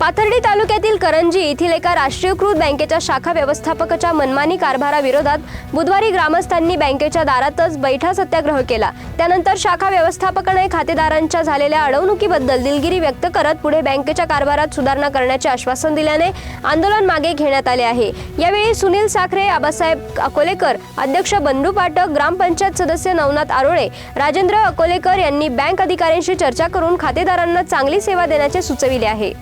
पाथर्डी तालुक्यातील करंजी येथील एका राष्ट्रीयकृत बँकेच्या शाखा व्यवस्थापकाच्या मनमानी कारभाराविरोधात बुधवारी ग्रामस्थांनी बँकेच्या दारातच बैठा सत्याग्रह केला. त्यानंतर शाखा व्यवस्थापकाने खातेदारांच्या झालेल्या अडवणुकीबद्दल दिलगिरी व्यक्त करत पुढे बँकेच्या कारभारात सुधारणा करण्याचे आश्वासन दिल्याने आंदोलन मागे घेण्यात आले आहे. यावेळी सुनील साखरे आबासाहेब अकोलेकर अध्यक्ष बंडू पाटक ग्रामपंचायत सदस्य नवनाथ आरोळे राजेंद्र अकोलेकर यांनी बँक अधिकाऱ्यांशी चर्चा करून खातेदारांना चांगली सेवा देण्याचे सुचविले आहे.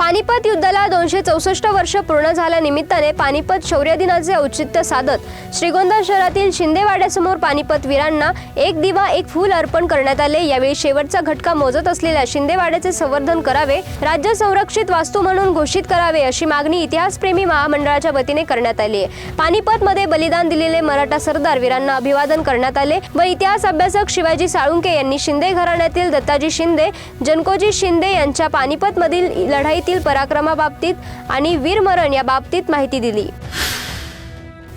पानिपत युद्धाला दोनशे चौसष्ट वर्ष पूर्ण झाल्या निमित्ताने पानिपत शौर्य दिनाचे औचित्य साधत श्रीगोंदा शहरातील शिंदेवाड्यासमोर पानिपत वीरांना एक दिवा एक फूल अर्पण करण्यात आले. यावेळी शेवटचा घटका मोजत असलेल्या शिंदेवाड्याचे संवर्धन करावे राज्य संरक्षित वास्तू म्हणून घोषित करावे अशी मागणी इतिहासप्रेमी महामंडळाच्या वतीने करण्यात आली आहे. पानिपत मध्ये बलिदान दिलेले मराठा सरदार वीरांना अभिवादन करण्यात आले व इतिहास अभ्यासक शिवाजी साळुंके यांनी शिंदे घराण्यातील दत्ताजी शिंदे जनकोजी शिंदे यांच्या पानिपत मधील पराक्रमाबाबतीत आणि वीरमरण या बाबतीत माहिती दिली.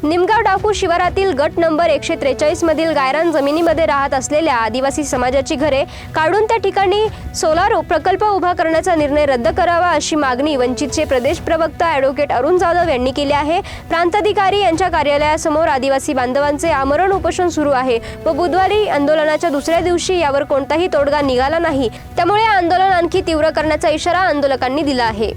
निमगाव डाकू शिवारातील गट नंबर एकशे त्रेचाळीस मधील गायरान जमिनीमध्ये राहत असलेल्या आदिवासी समाजाची घरे काढून त्या ठिकाणी सोलार प्रकल्प उभा करण्याचा निर्णय रद्द करावा अशी मागणी वंचितचे प्रदेश प्रवक्ता ॲडव्होकेट अरुण जाधव यांनी केली आहे. प्रांताधिकारी यांच्या कार्यालयासमोर आदिवासी बांधवांचे आमरण उपोषण सुरू आहे व बुधवारी आंदोलनाच्या दुसऱ्या दिवशी यावर कोणताही तोडगा निघाला नाही. त्यामुळे आंदोलन आणखी तीव्र करण्याचा इशारा आंदोलकांनी दिला आहे.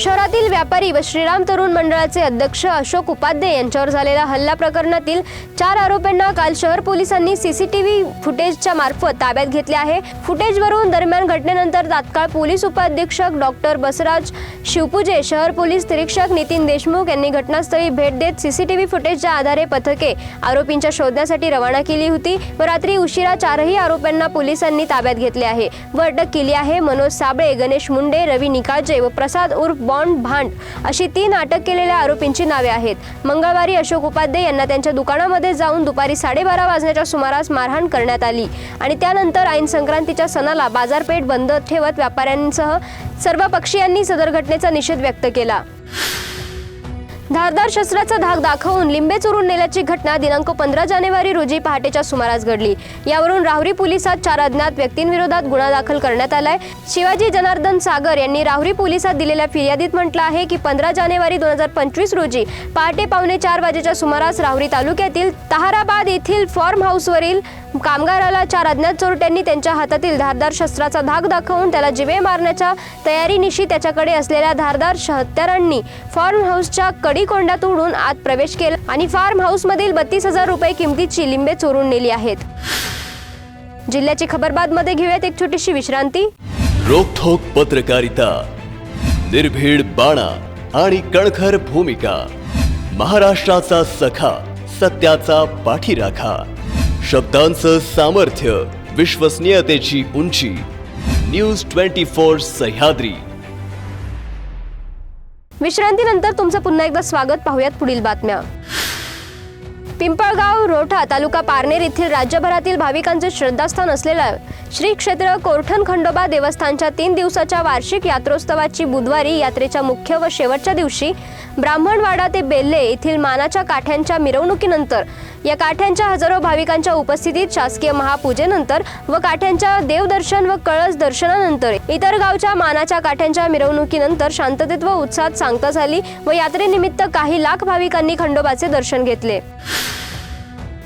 शहरातील व्यापारी व श्रीराम तरुण मंडळाचे अध्यक्ष अशोक उपाध्ये यांच्यावर झालेल्या हल्ला प्रकरणातील चार आरोपींना काल शहर पोलिसांनी सीसीटीव्ही फुटेजच्या मार्फत ताब्यात घेतले आहे. फुटेजवरून दरम्यान घटनेनंतर तात्काळ पोलीस उपाधीक्षक डॉक्टर बसराज शिवपुजे शहर पोलीस निरीक्षक नितीन देशमुख यांनी घटनास्थळी भेट देत सीसीटीव्ही फुटेजच्या आधारे पथके आरोपींच्या शोधण्यासाठी रवाना केली होती व रात्री उशिरा चारही आरोपींना पोलिसांनी ताब्यात घेतले आहे. व अटक केली आहे मनोज साबळे गणेश मुंडे रवी निकाळजे व प्रसाद उर्फ बॉन्ड भांड अशी तीन अटक केलेल्या आरोपींची नावे आहेत. मंगळवारी अशोक उपाध्ये यांना त्यांच्या दुकानामध्ये जाऊन दुपारी साडेबारा वाजण्याच्या सुमारास मारहाण करण्यात आली. आणि त्यानंतर ऐन संक्रांतीच्या सणाला बाजारपेठ बंद ठेवत व्यापाऱ्यांसह सर्व पक्षीयांनी सदर घटनेचा निषेध व्यक्त केला. धारदार शस्त्राचा धाक दाखवून लिंबे चोरून नेल्याची घटना दिनांक पंधरा जानेवारी रोजी पहाटेच्या सुमारास घडली. यावरून राहुरी पोलिसात चार अज्ञात व्यक्तींविरोधात गुन्हा दाखल करण्यात आलाय. शिवाजी जनार्दन सागर यांनी राहुरी पोलिसात दिलेल्या फिर्यादीत म्हटलं आहे की पंधरा जानेवारी दोन हजार पंचवीस रोजी पहाटे पावणे चार वाजेच्या सुमारास राहुरी तालुक्यातील तहाराबाद येथील फॉर्म हाऊसवरील कामगाराला चार अज्ञात चोरट्यांनी त्यांच्या हातातील धारदार शस्त्राचा धाक दाखवून त्याला जिवे मारण्याच्या तयारीनिशी त्याच्याकडे असलेल्या धारदार हत्यारांनी फार्म हाऊसच्या कडीकोंडात उडून आत प्रवेश केला आणि फार्म हाऊसमधील बत्तीस हजार रुपये किमतीची लिंबे चोरून नेली आहेत. जिल्ह्याची खबरबादमध्ये घेऊयात एक छोटीशी विश्रांती. रोखोक पत्रकारिता निर्भीड बाणा आणि कणखर भूमिका महाराष्ट्राचा सखा सत्याचा पाठीराखा. शब्दांचं सामर्थ्य विश्वसनीयतेची उंची. News twenty four Sahyadri. विश्रांतीनंतर तुमचं पुन्हा एकदा स्वागत. पाहूयात पुढील बातम्या. पिंपळगाव रोठा तालुका पारनेर येथील राज्यभरातील भाविकांचे श्रद्धास्थान असलेल्या श्री क्षेत्र कोरठण खंडोबा देवस्थानच्या तीन दिवसाच्या वार्षिक यात्रोत्सवाची बुधवारी यात्रेच्या मुख्य व शेवटच्या दिवशी ब्राह्मणवाडा ते बेल्ले येथील मानाच्या काठ्यांच्या मिरवणुकीनंतर या काठ्यांच्या हजारो भाविकांच्या उपस्थितीत शासकीय महापूजेनंतर व काठ्यांच्या देवदर्शन व कळस दर्शनानंतर इतर गावच्या मानाच्या काठ्यांच्या मिरवणुकीनंतर शांततेत व उत्साहात सांगता झाली व यात्रेनिमित्त काही लाख भाविकांनी खंडोबाचे दर्शन घेतले.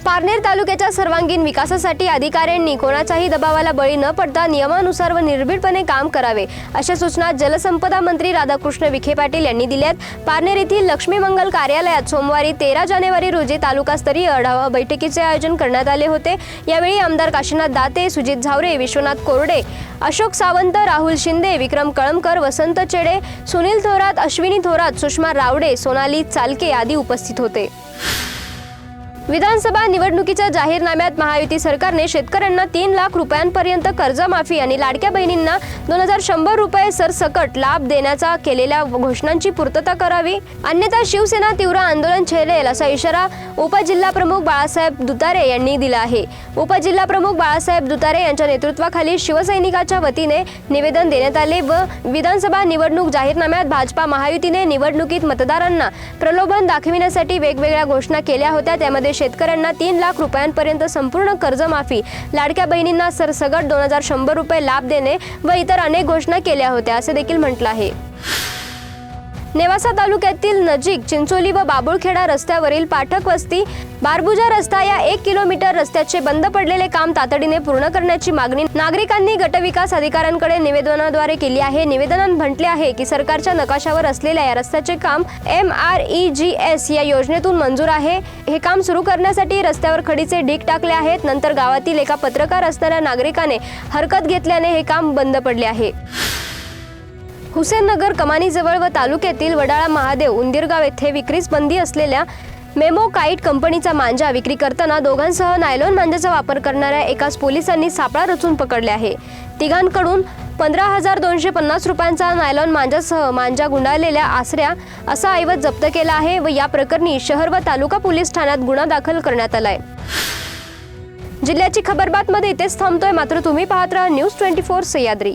पारनेर तालुक्याच्या सर्वांगीण विकासासाठी अधिकाऱ्यांनी कोणाच्याही दबावाला बळी न पडता नियमानुसार व निर्भीडपणे काम करावे अशा सूचना जलसंपदा मंत्री राधाकृष्ण विखे पाटील यांनी दिल्यात. पारनेर येथील लक्ष्मी मंगल कार्यालयात सोमवारी तेरा जानेवारी रोजी तालुकास्तरीय आढावा बैठकीचे आयोजन करण्यात आले होते. यावेळी आमदार काशीनाथ दाते सुजित झावरे विश्वनाथ कोरडे अशोक सावंत राहुल शिंदे विक्रम कळमकर वसंत चेडे सुनील थोरात अश्विनी थोरात सुषमा रावडे सोनाली चालके आदी उपस्थित होते. विधानसभा निवडणुकीच्या जाहीरनाम्यात महायुती सरकारने शेतकऱ्यांना तीन लाख रुपयांपर्यंत कर्जमाफी आणि लाडक्या बहिणींना दोन हजार शंभर रुपये सरसकट लाभ देण्याचा केलेल्या घोषणांची पूर्तता करावी. अन्यथा शिवसेना तीव्र आंदोलन छेडेल असा इशारा उपजिल्हा प्रमुख बाळासाहेब दुतारे यांनी दिला आहे. उपजिल्हा प्रमुख बाळासाहेब दुतारे यांच्या नेतृत्वाखाली शिवसैनिकाच्या वतीने निवेदन देण्यात आले व विधानसभा निवडणूक जाहीरनाम्यात भाजपा महायुतीने निवडणुकीत मतदारांना प्रलोभन दाखविण्यासाठी वेगवेगळ्या घोषणा केल्या होत्या. त्यामध्ये शेतकऱ्यांना तीन लाख रुपयांपर्यंत संपूर्ण कर्जमाफी लाडक्या बहिणींना सरसगट दोन हजार शंभर रुपये लाभ देणे व इतर अनेक घोषणा केल्या होत्या असे देखील म्हटलं आहे. नेवासा तालुक्यातील नजीक चिंचोली व बाबुळखेडा रस्त्यावरील पाठक वस्ती बारबुजा रस्ता या एक किलोमीटर रस्त्याचे बंद पडलेले काम तातडीने पूर्ण करण्याची मागणी नागरिकांनी गटविकास अधिकाऱ्यांकडे निवेदनाद्वारे केली आहे. निवेदनात म्हटले आहे की सरकारच्या नकाशावर असलेल्या या रस्त्याचे काम M R E G S या योजनेतून मंजूर आहे. हे काम सुरू करण्यासाठी रस्त्यावर खडीचे ढीक टाकले आहेत. नंतर गावातील एका पत्रकार असणाऱ्या नागरिकाने हरकत घेतल्याने हे काम बंद पडले आहे. हुसेननगर कमानीजवळ व तालुक्यातील वडाळा महादेव उंदीरगाव येथे विक्रीस बंदी असलेल्या मेमो काईट कंपनीचा मांजा विक्री करताना दोघांसह नायलॉन मांजाचा वापर करणाऱ्या एकाच पोलिसांनी सापळा रचून पकडले आहे. तिघांकडून पंधरा हजार दोनशे पन्नास रुपयांचा नायलॉन मांजासह मांजा गुंडाळलेल्या आसऱ्या असा ऐवज जप्त केला आहे व या प्रकरणी शहर व तालुका पोलीस ठाण्यात गुन्हा दाखल करण्यात आलाय. जिल्ह्याची खबरबातमध्ये इथेच थांबतोय. मात्र तुम्ही पाहत राहा न्यूज ट्वेंटी फोर सह्याद्री.